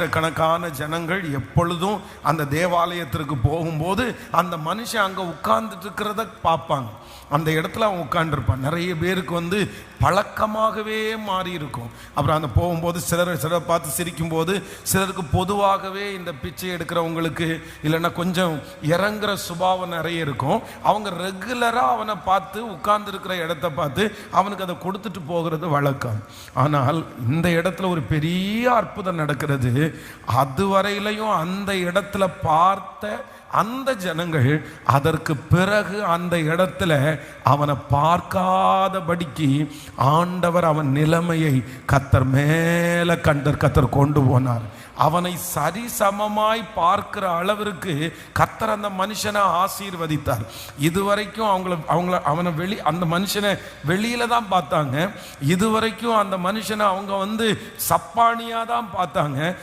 ஆயிரக்கணக்கான ஜனங்கள் எப்பொழுதும் அந்த தேவாலயத்திற்கு போகும்போது அந்த மனுஷன் அங்கே உட்கார்ந்துட்டு இருக்கிறத பார்ப்பாங்க. அந்த இடத்துல அவன் உட்காந்துருப்பான் நிறைய பேருக்கு வந்து பழக்கமாகவே மாறி இருக்கும் அப்புறம் அந்த போகும்போது சிலர் சிலரை பார்த்து சிரிக்கும்போது சிலருக்கு பொதுவாகவே இந்த பிச்சை எடுக்கிறவங்களுக்கு இல்லைன்னா கொஞ்சம் இறங்குற சுபாவம் நிறைய இருக்கும். அவங்க ரெகுலராக அவனை பார்த்து உட்கார்ந்துருக்கிற இடத்த பார்த்து அவனுக்கு அதை கொடுத்துட்டு போகிறது வழக்கம். ஆனால் இந்த இடத்துல ஒரு பெரிய அற்புதம் நடக்கிறது. அதுவரையிலையும் அந்த இடத்துல பார்த்த அந்த ஜனங்கள் அதற்கு பிறகு அந்த இடத்துல அவனை பார்க்காதபடிக்கு ஆண்டவர் அவன் நிலைமையை கத்தர் மேல கண்டர் கத்தர் கொண்டு போனார். அவனை சரிசமமாய் பார்க்கிற அளவிற்கு கத்தர் அந்த மனுஷனை ஆசீர்வதித்தார். இதுவரைக்கும் அவங்கள அவங்கள அவனை வெளி அந்த மனுஷனை வெளியில தான் பார்த்தாங்க. இதுவரைக்கும் அந்த மனுஷனை அவங்க வந்து சப்பானியா தான் பார்த்தாங்க.